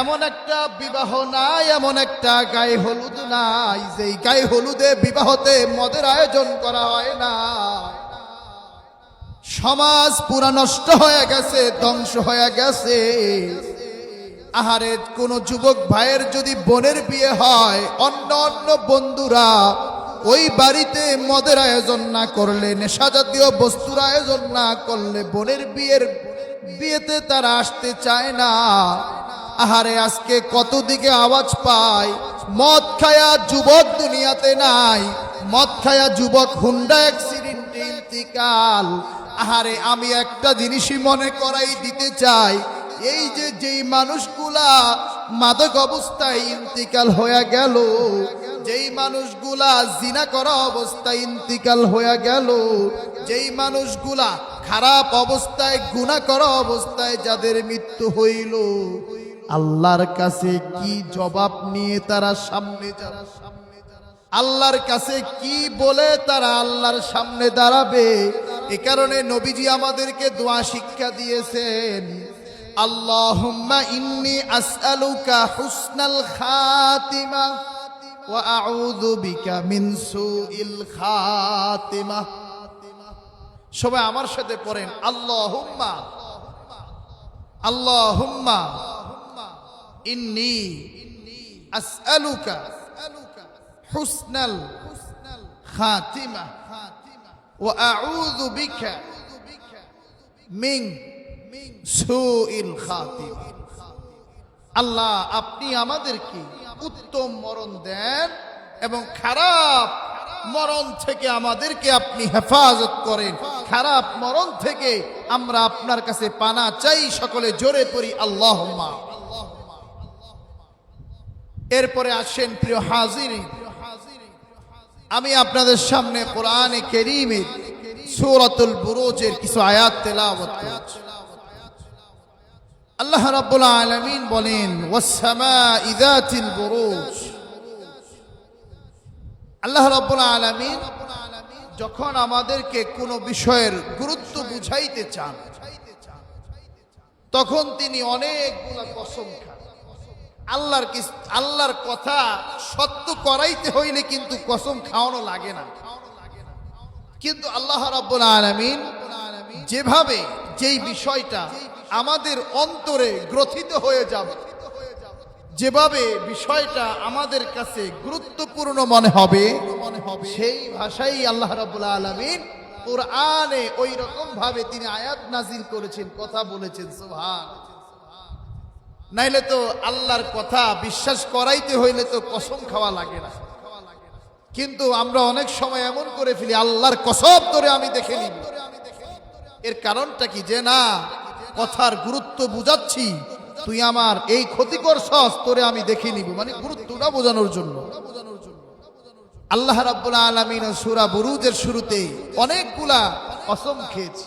এমন একটা বিবাহ নাই, এমন একটা গায়ে হলুদ নাই, যেই গায়ে হলুদে বিবাহতে মদের আয়োজন করা হয় না। সমাজ পুরা নষ্ট হয়ে গেছে, ধ্বংস হয়ে গেছে। আহারে, কোন যুবক ভাইয়ের যদি বোনের বিয়ে হয়, অন্য অন্য বন্ধুরা ওই বাড়িতে মদের আয়োজন না করলে, নেশা জাতীয় বস্তুর আয়োজন না করলে, বোনের বিয়ের বিয়েতে তারা আসতে চায় না। আহারে, আজকে কত দিকে আওয়াজ পায় মদ খায়া যুবক দুনিয়াতে নাই। মদ খায়া যুবক হুন্ডা অ্যাক্সিডেন্টে ইন্তিকাল আহারে, আমি একটা জিনিসই মনে করাই দিতে চাই। এই যে যেই মানুষগুলা মাদক অবস্থায় ইন্তিকাল হয়ে গেল, যেই মানুষগুলা জিনা করা অবস্থায় ইন্তিকাল হয়ে গেল, যেই মানুষগুলা খারাপ অবস্থায় গুণা করা অবস্থায় যাদের মৃত্যু হইল আল্লাহর কাছে কি জবাব নিয়ে তারা সামনে যারা সামনে আল্লাহর কাছে কি বলে তারা আল্লাহর সামনে দাঁড়াবে? এ কারণে নবীজি আমাদেরকে দোয়া শিক্ষা দিয়েছেন। আল্লাহুম্মা ইন্নি আসআলুকা হুসনাল খাতিমা ওয়া আউযু বিকা মিন সুইল খাতিমা। সবাই আমার সাথে পড়েন, আল্লাহুম্মা আল্লাহুম্মা। ইন্নি আসআলুকা হুসনাল খাতিমা ওয়া আউযু বিকা মিন সুইল আল্লাহ, আপনি আমাদেরকে উত্তম মরণ দেন এবং খারাপ মরণ থেকে আমাদেরকে আপনি হেফাজত করেন। খারাপ মরণ থেকে আমরা আপনার কাছে পানা চাই, সকলে জোরে পড়ি আল্লাহ এরপরে আসেন প্রিয় হাজির আমি আপনাদের সামনে কোরআনে কেরিমের সূরাতুল বুরুজের কিছু আয়াত তেলাওয়াত করছি। আল্লাহ রাব্বুল আলামিন বলেন ওয়াসসামাই যাতিল বুরুজ। আল্লাহ রাব্বুল আলামিন যখন আমাদেরকে কোনো বিষয়ের গুরুত্ব বুঝাইতে চান, তখন তিনি অনেকগুলা কসম খান। আল্লাহর কি আল্লাহর কথা সত্য করাইতে হইলে কিন্তু কসম খাওয়ানো লাগে না। কিন্তু আল্লাহ রাব্বুল আলামিন যেভাবে যেই বিষয়টা আমাদের অন্তরে গ্রথিত হয়ে যাবে, যেভাবে বিষয়টা আমাদের কাছে গুরুত্বপূর্ণ মনে হবে, সেই ভাষাই আল্লাহ রাব্বুল আলামিন কোরআনে ওই রকম ভাবে তিনি আয়াত নাজিল করেছেন, কথা বলেছেন, সুবহান। নাইলে তো আল্লাহর কথা বিশ্বাস করাইতে হইলে তো কসম খাওয়া লাগে না। কিন্তু আমরা অনেক সময় এমন করে ফেলি, আল্লাহর কসব ধরে আমি দেখে নিব এর কারণটা কি যে না, কথার গুরুত্ব বুঝাচ্ছি, তুই আমার এই ক্ষতিকর করছস তোরে আমি দেখে নিব মানে গুরুত্বটা বোঝানোর জন্য। আল্লাহ রাব্বুল আলামিন সূরা বুরুজের শুরুতে অনেকগুলা কসম খেয়েছে।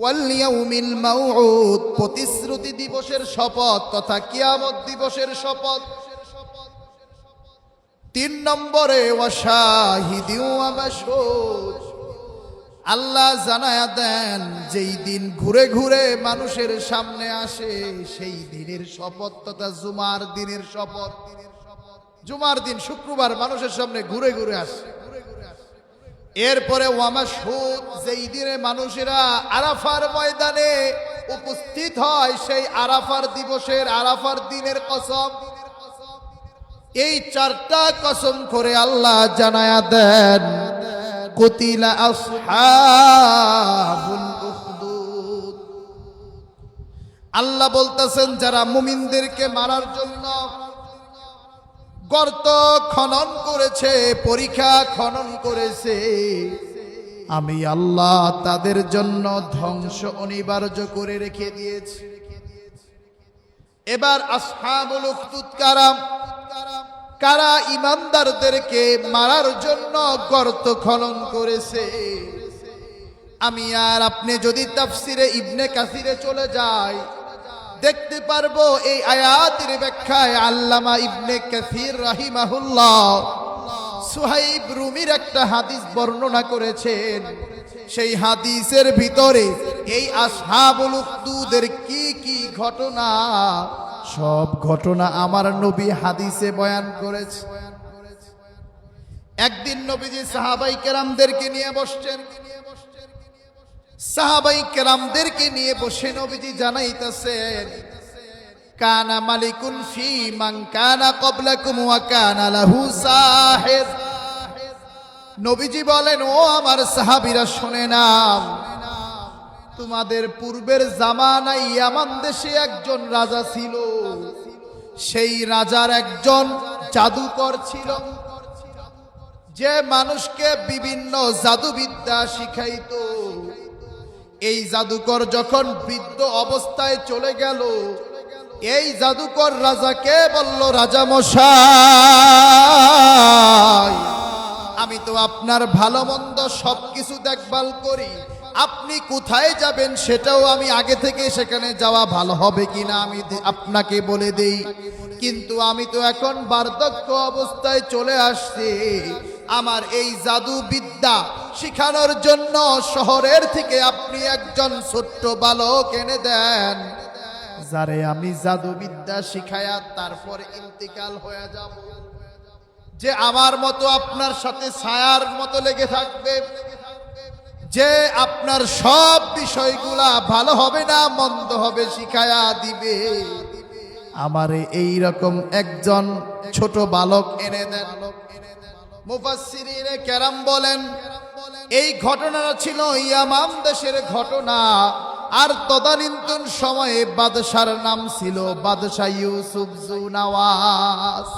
ওয়াল্লিয়াউমিল মাউউদ প্রতিশ্রুতি দিবসের শপথ তথা কিয়ামত দিবসের শপথ। তিন নম্বরে আল্লাহ জানায়া দেন, যেই দিন ঘুরে ঘুরে মানুষের সামনে আসে, সেই দিনের শপথ তথা জুমার দিনের শপথ। জুমার দিন শুক্রবার মানুষের সামনে ঘুরে ঘুরে আসে। এরপরে ওয়ামাসুদ যেই দিনে মানুষেরা আরাফার ময়দানে উপস্থিত হয়, সেই আরাফার দিবসের আরাফার দিনের কসম। এই চারটা কসম করে আল্লাহ জানায়া দেন, কুতিলা আল্লাহ বলতেছেন, যারা মুমিনদেরকে মারার জন্য গর্ত খনন করেছে, পরীক্ষা খনন করেছে। আমি আল্লাহ তাদের জন্য ধ্বংস অনিবার্য করে রেখে দিয়েছি। এবার আসহাবুল কারা ইমানদারদেরকে মারার জন্য গর্ত খনন করেছে? আমি আর আপনি যদি তাফসিরে ইবনে কাসিরে চলে যাই, দেখতে পারব এই আয়াতের ব্যাখ্যায় আল্লামা ইবনে কাসির রাহিমাহুল্লাহ সুহাইব রুমির একটা হাদিস বর্ণনা করেছেন। সেই হাদিসের ভিতরে এই আসহাবুল কি কি ঘটনা? সব ঘটনা আমার নবী হাদিসে বয়ান করেছে। একদিন নবীজি সাহাবাই কেরামদেরকে নিয়ে বসছেন। সাহাবাই কেরামদেরকে নিয়ে বসে নবীজি জানাইতেছেন কানা মালিকুন ফি মান কানা ক্বাবলাকুম ওয়া কানা লাহু সাহিব নবীজি বলেন, ও আমার সাহাবীরা, শুনে নাও। তোমাদের পূর্বের জামানায় ইয়ামান দেশে একজন রাজা ছিল। সেই রাজার একজন জাদুকর ছিল। যে মানুষকে বিভিন্ন জাদুবিদ্যা শিখাইত। এই জাদুকর যখন বৃদ্ধ অবস্থায় চলে গেল এই জাদুকর রাজাকে বলল, রাজা মশাই, আমি তো আপনার ভালো মন্দ সবকিছু দেখভাল করি। আপনি কোথায় যাবেন সেটাও আমি আগে থেকে সেখানে যাওয়া ভালো হবে কিনা আমি আপনাকে বলে দেই। কিন্তু আমি তো এখন বার্ধক্য অবস্থায় চলে আসছি। আমার এই জাদু বিদ্যা শিখানোর জন্য শহরের থেকে আপনি একজন ছোট্ট বালক এনে দেন। যারে আমি জাদু বিদ্যা শিখায়া তারপর ইন্তিকাল হয়ে যাব। যে আমার মতো আপনার সাথে ছায়ার মতো লেগে থাকবে। যে আপনার সব বিষয়গুলা ভালো হবে না, মন্দ হবে শিখায়া দিবে। আমারে এই রকম একজন ছোট বালক এনে দেন। মুফাসসিরিনে কেরাম বলেন, এই ঘটনাটা ছিল ইয়ামাম দেশের ঘটনা। আর তদানীন্তন সময়ে বাদশার নাম ছিল বাদশাহ ইউসুফ জুনাওয়াস